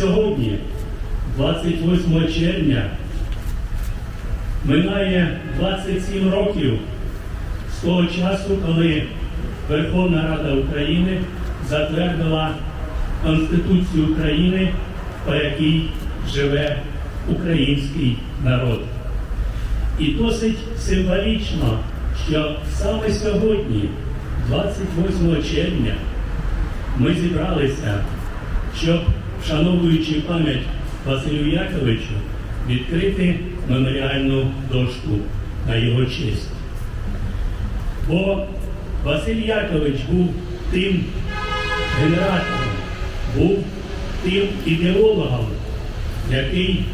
сьогодні, 28 червня, минає 27 років з того часу, коли Верховна Рада України затвердила Конституцію України, по якій живе український народ. І досить символічно, що саме сьогодні, 28 червня, ми зібралися, щоб, вшановуючи пам'ять Василю Яковичу, відкрити меморіальну дошку на його честь. Бо Василь Якович був тим генератором, був тим ідеологом, який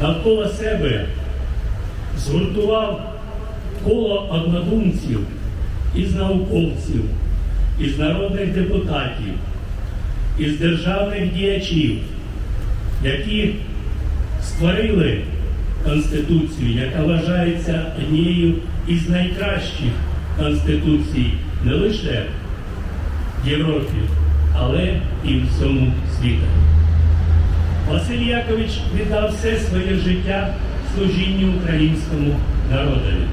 навколо себе згуртував коло однодумців із науковців, із народних депутатів, із державних діячів, які створили Конституцію, яка вважається однією із найкращих конституцій не лише в Європі, але і в всьому світі. Василь Якович віддав все своє життя служінню українському народові.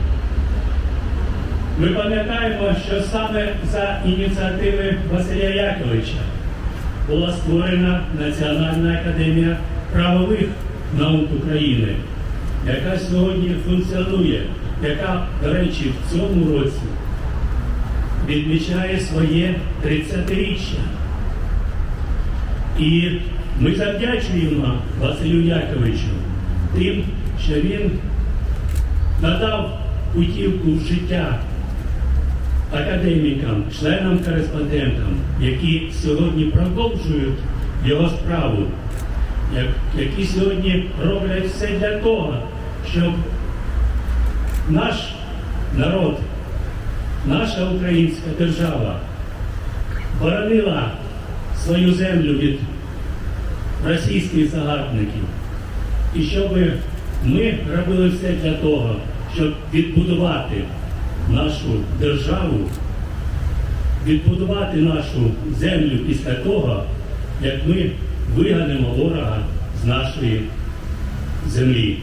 Ми пам'ятаємо, що саме за ініціативи Василя Яковича була створена Національна академія правових наук України, яка сьогодні функціонує, яка, до речі, в цьому році відмічає своє 30-річчя. І ми завдячуємо Василю Яковичу тим, що він надав путівку в життя академікам, членам-кореспондентам, які сьогодні продовжують його справу, які сьогодні роблять все для того, щоб наш народ, наша українська держава боронила свою землю від російських загарбників. І щоб ми робили все для того, щоб відбудувати нашу державу, відбудувати нашу землю після того, як ми виганемо ворога з нашої землі.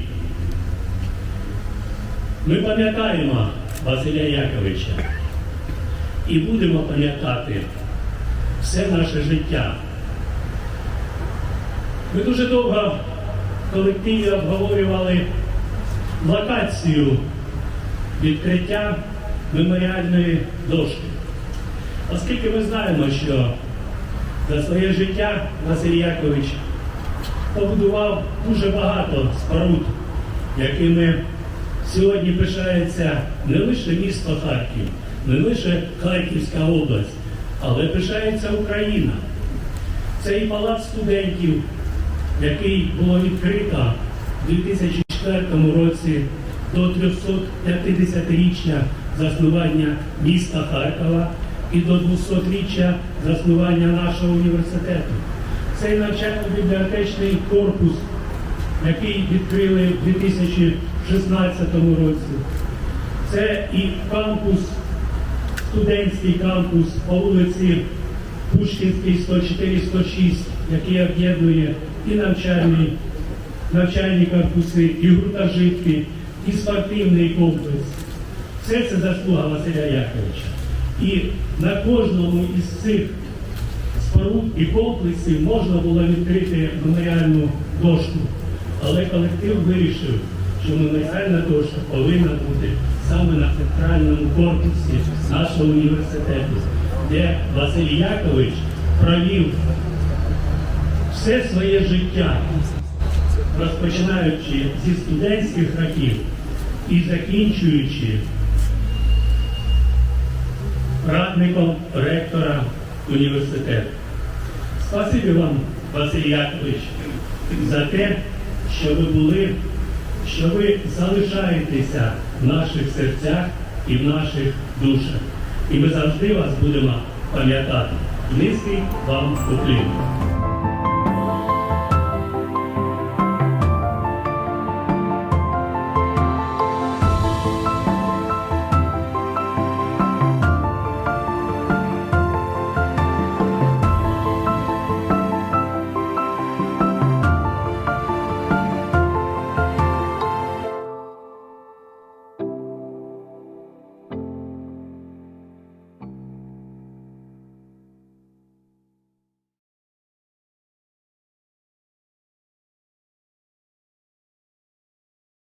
Ми пам'ятаємо Василя Яковича і будемо пам'ятати все наше життя. Ми дуже довго в колективі обговорювали локацію відкриття меморіальної дошки. Оскільки ми знаємо, що за своє життя Василь Якович побудував дуже багато споруд, якими сьогодні пишається не лише місто Харків, не лише Харківська область, але пишається Україна. Це і палац студентів, який було відкрито у 2004 році до 350-річчя заснування міста Харкова і до 200-річчя заснування нашого університету. Цей навчально-бібліотечний корпус, який відкрили в 2016 році. Це і кампус, студентський кампус по вулиці Пушкінський 104-106, який об'єднує і навчальні, навчальні корпуси, і гуртожитки, і спортивний комплекс. Все це заслуга Василя Яковича. І на кожному із цих споруд і комплексів можна було відкрити меморіальну дошку. Але колектив вирішив, що меморіальна дошка повинна бути саме на центральному корпусі нашого університету, де Василь Якович провів все своє життя, розпочинаючи зі студентських років і закінчуючи радником ректора університету. Спасибі вам, Василь Якович, за те, що ви були, що ви залишаєтеся в наших серцях і в наших душах. І ми завжди вас будемо пам'ятати. Низький вам уклін.